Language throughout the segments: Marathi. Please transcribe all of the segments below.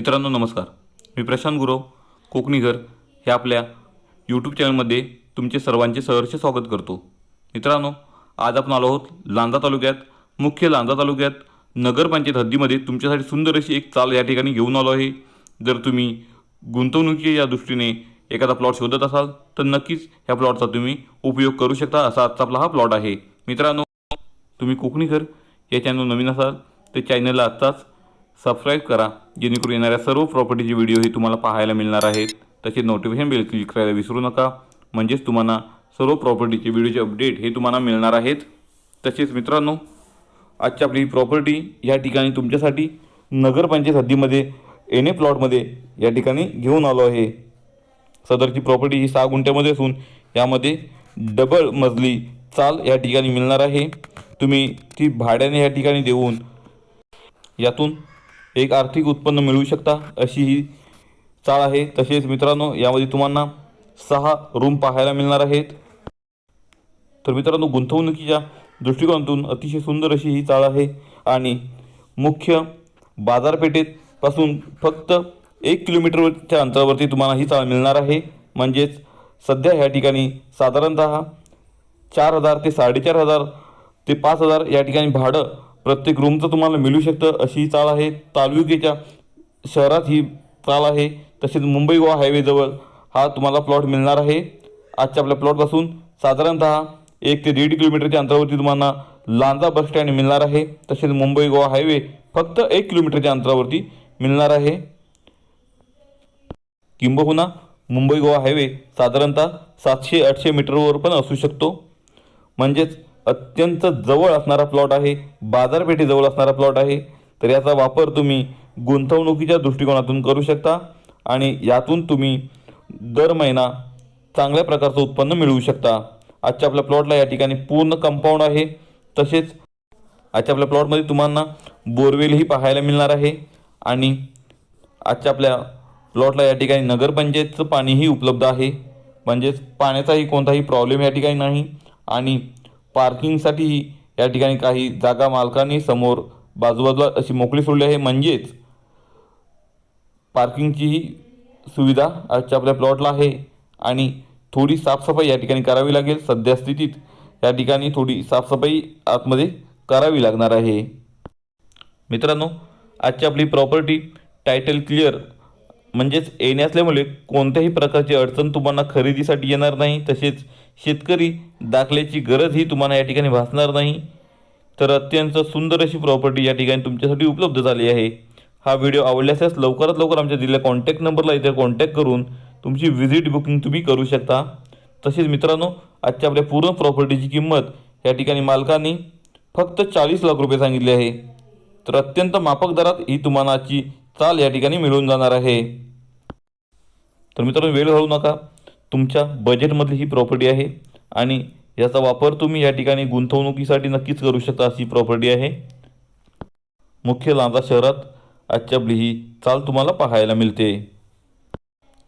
मित्रांनो नमस्कार. मी प्रशांत गुरव कोकणीघर. ह्या आपल्या यूट्यूब चॅनलमध्ये तुमचे सर्वांचे सहर्ष स्वागत करतो. मित्रांनो आज आपण आलो आहोत लांजा तालुक्यात मुख्य लांजा तालुक्यात नगरपंचायत हद्दीमध्ये. तुमच्यासाठी सुंदर अशी एक चाल या ठिकाणी घेऊन आलो आहे. जर तुम्ही गुंतवणुकीच्या दृष्टीने एखादा प्लॉट शोधत असाल तर नक्कीच ह्या प्लॉटचा तुम्ही उपयोग करू शकता. असा आजचा आपला हा प्लॉट आहे. मित्रांनो तुम्ही कोकणीघर या चॅनल नवीन असाल तर चॅनलला आत्ताच सबस्क्राईब करा जेणेकरून येणाऱ्या सर्व प्रॉपर्टीचे व्हिडिओ हे तुम्हाला पाहायला मिळणार आहेत. तसेच नोटिफिकेशन बेल क्लिक करायला विसरू नका. म्हणजेच तुम्हाला सर्व प्रॉपर्टीचे व्हिडिओचे अपडेट हे तुम्हाला मिळणार आहेत. तसेच मित्रांनो आजची आपली प्रॉपर्टी या ठिकाणी तुमच्यासाठी नगरपंचायत हद्दीमध्ये एन ए प्लॉटमध्ये या ठिकाणी घेऊन आलो आहे. सदरची प्रॉपर्टी ही सहा गुंठ्यामध्ये असून यामध्ये डबल मजली चाल या ठिकाणी मिळणार आहे. तुम्ही ती भाड्याने या ठिकाणी देऊन यातून एक आर्थिक उत्पन्न मिळवू शकता अशी ही चाळ आहे. तसेच मित्रांनो यामध्ये तुम्हाला सहा रूम पाहायला मिळणार आहेत. तर मित्रांनो गुंतवणुकीच्या दृष्टिकोनातून अतिशय सुंदर अशी ही चाळ आहे. आणि मुख्य बाजारपेठेत पासून फक्त एक किलोमीटरच्या अंतरावरती तुम्हाला ही चाळ मिळणार आहे. म्हणजेच सध्या ह्या ठिकाणी साधारणतः चार हजार ते साडेचार हजार ते पाच हजार या ठिकाणी भाडं प्रत्येक रूमचं तुम्हाला मिळू शकतं. अशी ही आहे. तालुक्याच्या शहरात ही चाल आहे. तसेच मुंबई गोवा हायवेजवळ हा तुम्हाला प्लॉट मिळणार आहे. आजच्या आपल्या प्लॉटपासून साधारणतः एक ते दीड किलोमीटरच्या अंतरावरती तुम्हाला लांजा बस स्टँड मिळणार आहे. तसेच मुंबई गोवा हायवे फक्त एक किलोमीटरच्या अंतरावरती मिळणार आहे. किंबहुना मुंबई गोवा हायवे साधारणतः सातशे आठशे मीटरवर पण असू शकतो. म्हणजेच अत्यंत जवळ असणारा प्लॉट आहे. बाजारपेठेजवळ असणारा प्लॉट आहे. तर याचा वापर तुम्ही गुंतवणुकीच्या दृष्टिकोनातून करू शकता आणि यातून तुम्ही दर महिना चांगल्या प्रकारचं उत्पन्न मिळवू शकता. आजच्या आपल्या प्लॉटला या ठिकाणी पूर्ण कंपाऊंड आहे. तसेच आजच्या आपल्या प्लॉटमध्ये तुम्हाला बोरवेलही पाहायला मिळणार आहे. आणि आजच्या आपल्या प्लॉटला या ठिकाणी नगरपंचायतचं पाणीही उपलब्ध आहे. म्हणजेच पाण्याचाही कोणताही प्रॉब्लेम या ठिकाणी नाही. आणि पार्किंगसाठीही या ठिकाणी काही जागा मालकांनी समोर बाजूबाजूला अशी मोकळी सोडली आहे. म्हणजेच पार्किंगचीही सुविधा आजच्या आपल्या प्लॉटला आहे आणि थोडी साफसफाई या ठिकाणी करावी लागेल. सध्या स्थितीत या ठिकाणी थोडी साफसफाई आतमध्ये करावी लागणार आहे. मित्रांनो आजची आपली प्रॉपर्टी टायटल क्लिअर म्हणजेच येणे असल्यामुळे कोणत्याही प्रकारची अडचण तुम्हाला खरेदीसाठी येणार नाही. तसेच शेतकरी दाखल्याची गरजही तुम्हाला या ठिकाणी भासणार नाही. तर अत्यंत सुंदर अशी प्रॉपर्टी या ठिकाणी तुमच्यासाठी उपलब्ध झाली आहे. हा व्हिडिओ आवडल्यास लवकरात लवकर आमच्या दिलेल्या कॉन्टॅक्ट नंबरला इथे कॉन्टॅक्ट करून तुमची व्हिजिट बुकिंग तुम्ही करू शकता. तसेच मित्रांनो आजच्या आपल्या पूर्ण प्रॉपर्टीची किंमत या ठिकाणी मालकांनी फक्त चाळीस लाख रुपये सांगितले आहे. तर अत्यंत माफक दरात ही तुम्हाला आजची चाल या ठिकाणी मिळून जाणार आहे. तर मित्रांनो वेळ घालू नका. तुमच्या बजेटमधली ही प्रॉपर्टी आहे आणि याचा वापर तुम्ही या ठिकाणी गुंतवणुकीसाठी नक्कीच करू शकता अशी प्रॉपर्टी आहे. मुख्य लांजा शहरात आजच्या ही चाल तुम्हाला पाहायला मिळते.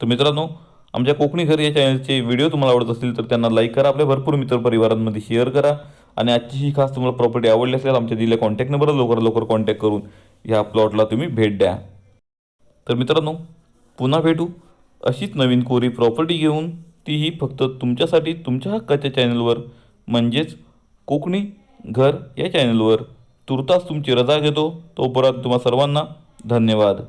तर मित्रांनो आमच्या कोकणी घर या चॅनलचे व्हिडिओ तुम्हाला आवडत असतील तर त्यांना लाईक करा. आपल्या भरपूर मित्रपरिवारांमध्ये शेअर करा आणि आजची ही खास तुम्हाला प्रॉपर्टी आवडली असेल आमच्या दिल्या कॉन्टॅक्ट नंबरला लवकरात लवकर कॉन्टॅक्ट करून ह्या प्लॉटला तुम्ही भेट द्या. तर मित्रांनो पुन्हा भेटू अशीच नवीन कोरी प्रॉपर्टी घेऊन. तीही फक्त तुमच्यासाठी तुमच्या हक्काच्या चॅनलवर म्हणजेच कोकणी घर या चॅनलवर तुर्तास तुमची रजा घेतो. तोपर्यंत तुम्हा सर्वांना धन्यवाद.